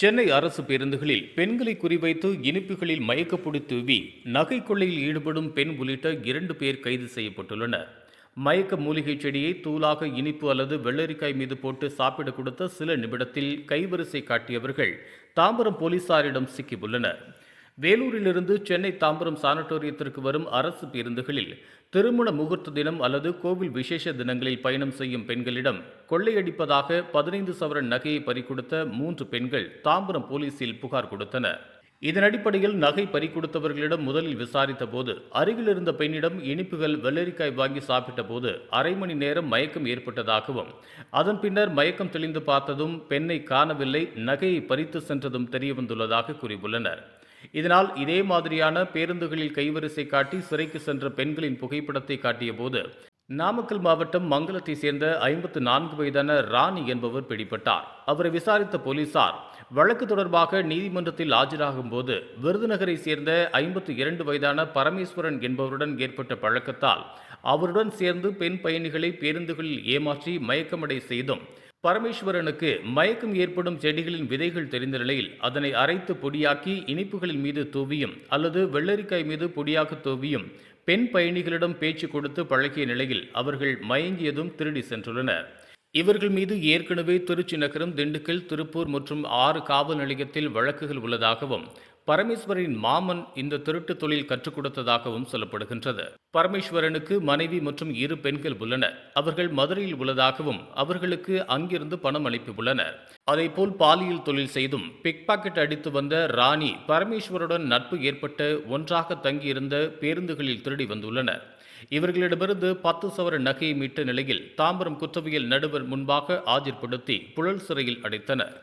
சென்னை அரசு பேருந்துகளில் பெண்களை குறிவைத்து இனிப்புகளில் மயக்கப்பொடி தூவி நகை கொள்ளையில் ஈடுபடும் பெண் உள்ளிட்ட இரண்டு பேர் கைது செய்யப்பட்டுள்ளனர். மயக்க மூலிகை செடியை தூளாக இனிப்பு அல்லது வெள்ளரிக்காய் மீது போட்டு சாப்பிட கொடுத்த சில நிமிடத்தில் கைவரிசை காட்டியவர்கள் தாம்பரம் போலீசாரிடம் சிக்கியுள்ளனர். வேலூரிலிருந்து சென்னை தாம்பரம் சானட்டோரியத்திற்கு வரும் அரசு பேருந்துகளில் திருமண முகூர்த்த தினம் அல்லது கோவில் விசேஷ தினங்களில் பயணம் செய்யும் பெண்களிடம் கொள்ளையடிப்பதாக பதினைந்து சவரன் நகையை பறிகொடுத்த மூன்று பெண்கள் தாம்பரம் போலீசில் புகார் கொடுத்தனர். இதன் அடிப்படையில் நகை பறிகொடுத்தவர்களிடம் முதலில் விசாரித்த போது அருகில் இருந்த பெண்ணிடம் இனிப்புகள் வெள்ளரிக்காய் வாங்கி சாப்பிட்ட போது அரை மணி நேரம் மயக்கம் ஏற்பட்டதாகவும் அதன் பின்னர் மயக்கம் தெளிந்து பார்த்ததும் பெண்ணை காணவில்லை நகையை பறித்து சென்றதும் தெரியவந்துள்ளதாக கூறியுள்ளனர். இதனால் இதே மாதிரியான பேருந்துகளில் கைவரிசை காட்டி சிறைக்கு சென்ற பெண்களின் புகைப்படத்தை காட்டிய போது நாமக்கல் மாவட்டம் மங்கலத்தை சேர்ந்த ஐம்பத்து நான்கு வயதான ராணி என்பவர் பிடிபட்டார். அவரை விசாரித்த போலீசார் வழக்கு தொடர்பாக நீதிமன்றத்தில் ஆஜராகும் போது விருதுநகரை சேர்ந்த ஐம்பத்து இரண்டு வயதான பரமேஸ்வரன் என்பவருடன் ஏற்பட்ட பழக்கத்தால் அவருடன் சேர்ந்து பெண் பயணிகளை பேருந்துகளில் ஏமாற்றி மயக்கமடை செய்தும் பரமேஸ்வரனுக்கு மயக்கம் ஏற்படும் செடிகளின் விதைகள் தெரிந்த நிலையில் அதனை அரைத்து பொடியாக்கி இனிப்புகளின் மீது தூவியும் அல்லது வெள்ளரிக்காய் மீது பொடியாக தூவியும் பெண் பயணிகளிடம் பேச்சு கொடுத்து பழகிய நிலையில் அவர்கள் மயங்கியதும் திருடி சென்றுள்ளனர். இவர்கள் மீது ஏற்கனவே திருச்சி நகரம் திண்டுக்கல் திருப்பூர் மற்றும் ஆறு காவல் நிலையத்தில் வழக்குகள் உள்ளதாகவும் பரமேஸ்வரின் மாமன் இந்த திருட்டு தொழில் கற்றுக் கொடுத்ததாகவும் சொல்லப்படுகின்றது. பரமேஸ்வரனுக்கு மனைவி மற்றும் இரு பெண்கள் உள்ளனர். அவர்கள் மதுரையில் உள்ளதாகவும் அவர்களுக்கு அங்கிருந்து பணம் அனுப்பியுள்ளனர் அதேபோல் பாலியல் தொழில் செய்தும் பிக் பாக்கெட் அடித்து வந்த ராணி பரமேஸ்வருடன் நட்பு ஏற்பட்டு ஒன்றாக தங்கியிருந்த பேருந்துகளில் திருடி வந்துள்ளனர். இவர்களிடமிருந்து பத்து சவர நகையை மீட்ட நிலையில் தாம்பரம் குற்றவியல் நடுவர் முன்பாக ஆஜர்படுத்தி புழல் சிறையில் அடைத்தனர்.